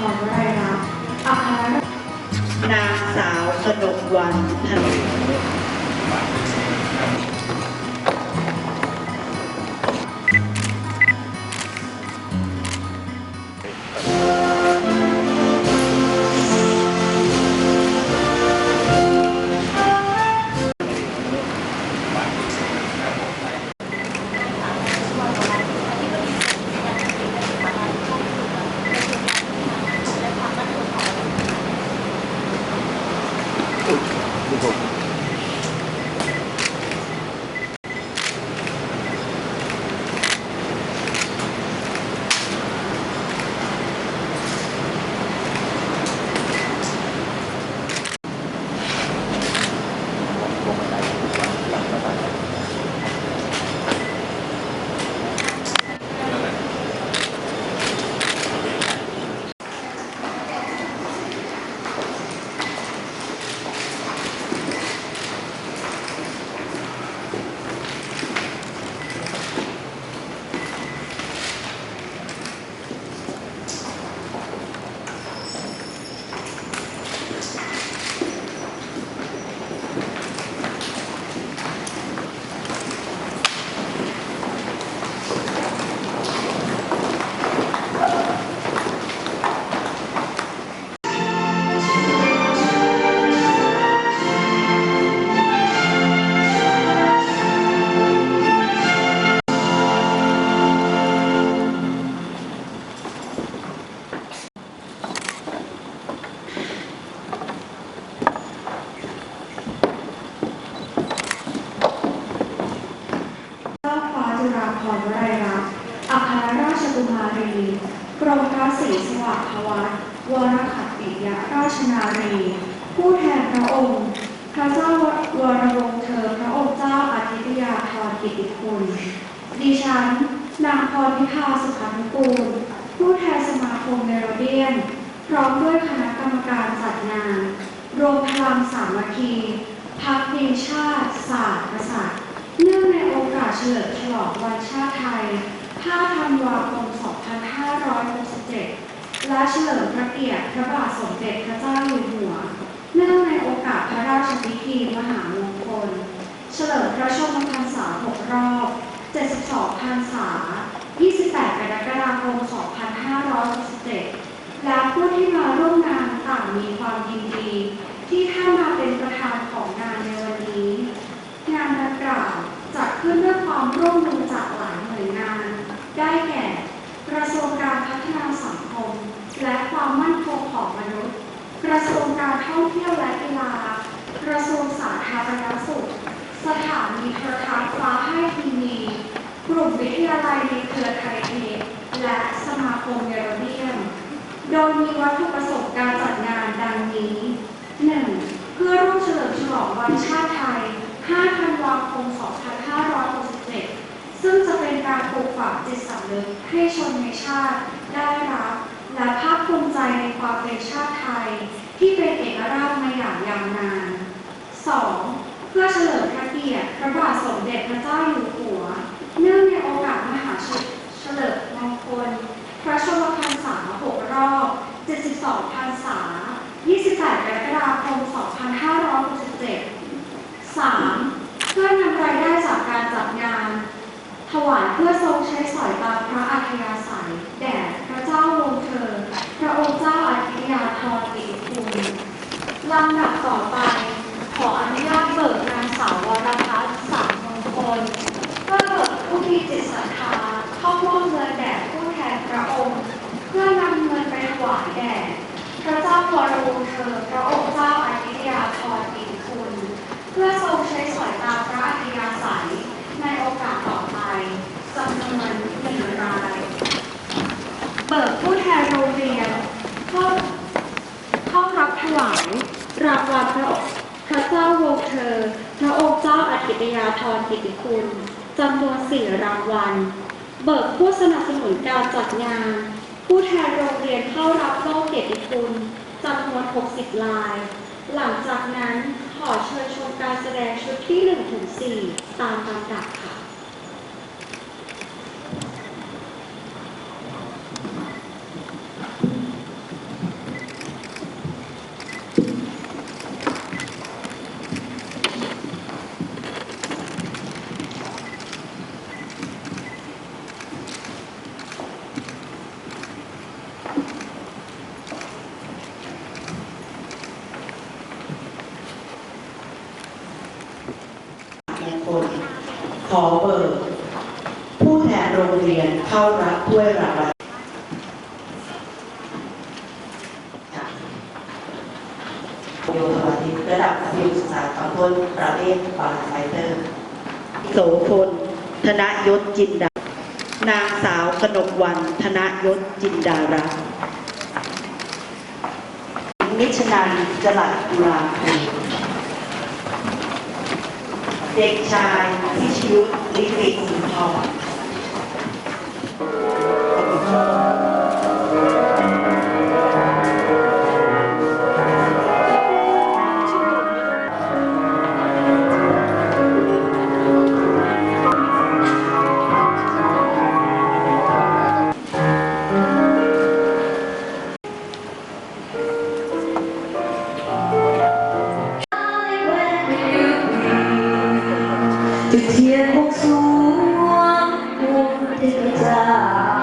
พรไรัยรัตน์อัครนางสาวกนกวันพัน เรมพระศรีสวัสดิ์วัฒน์วรขัตติยราชนารี ผู้แทนพระองค์ พระเจ้าวรวงเธอพระองค์เจ้าอาทิตยาธรกิติคุณดิฉัน นางพรพิพาสุขันกูล ผู้แทนสมาคมเมโลเดียน พร้อมด้วยคณะกรรมการจัดงาน รวมพลังสามัคคีพักดีชาติ ศาสตร์กษัตริย์เนื่องในโอกาสเฉลิมฉลองวันชาติไทย 5ธันวาคม 2567 และเฉลิมพระเกียรติพระบาทสมเด็จพระเจ้าอยู่หัว เนื่องในโอกาสพระราชพิธีมหามงคล เฉลิมพระชนมพรรษา 6 รอบ 72 พรรษา 28 กรกฎาคม 2567 และผู้ที่มาร่วมงานต่างมีความยินดี ที่ท่านมาเป็นประธานของงานในวันนี้ งานดังกล่าวจัดขึ้นด้วยความร่วมมือจากหลายหน่วยงาน ได้แก่ กระทรวงการพัฒนาสังคม และความมั่นคงของมนุษย์ ก ระทรวงการท่องเที่ยวและกีฬากระทรวงสาธารณสุข สถานีโทรทัศน์ฟ้าให้ทีวีกลุ่มวิทยาลัยในเครือไทยเอกและสมาคมเยโรเดียมโดยมีวัตถุประสงค์การจัดงานดังนี้ 1. เพื่อร่วมเฉลิมฉลองวันชาติไทย 5 ธันวาคม 2567 ซึ่งจะเป็นการปลูกฝังจิตสำนึกให้ชนในชาติได้รับ และภาคภูมิใจในความเป็นชาติ ที่เป็นเอกราชมาอย่างยาวนาน 2. เพื่อเฉลิมพระเกียรติพระบาทสมเด็จพระเจ้าอยู่หัว เนื่องในโอกาสมหาเฉลิมมงคลพระชนมพรรษา6รอบ 72พรรษา 28กรกฎาคม 2567 3. เพื่อนำรายได้จากการจัดงาน ถวายเพื่อทรงใช้สอยตามพระอัธยาศัย แด่พระเจ้าวงศ์เธอ พระองค์เจ้าอาทิตยาธรกิติคุณ ลำดับต่อไป ขออนุญาตเบิกนางสาววรพัฒน์สามมงคล เพื่อเบิกผู้มีจิตศรัทธาเข้ามอบเงินแด่ผู้แทนพระองค์ เพื่อนำเงินไปถวายแด่ พระเจ้าวรวงศ์เธอ พระองค์เจ้าอาทิตยาธรกิติคุณ เพื่อทรงใช้สอยตามพระอัธยาศัย ในโอกาสต่อไปจำนวนหนึ่งราย เบิกผู้แทนโรงเรียนเข้าเข้ารับถวายรางวัลพระพระเจ้าวงศ์เธอ พระองค์เจ้าอาทิตยาธร กิติคุณจำนวนสี่รางวัล เบิกผู้สนับสนุนการจัดงาน ผู้แทนโรงเรียนเข้ารับโล่เกียรติคุณจำนวน 60 ลาย หลังจากนั้นขอเชิญชมการแสดงชุดที่ 1-4 ตามลำดับค่ะ ข มงคล ขอเบิกผู้แทนโรงเรียนเข้ารับถ้วยรางวัลค่ะโยธวาทิตระดับมัธยมศึกษาตอนต้นประเภทบาลไฟเตอร์ โสพลธนยศจินดา นางสาวกนกวันธนยศจินดารัตน์นิชนันจลัดกุลาภู เด็กชายพิชยุทธลิขิตสุนทร ง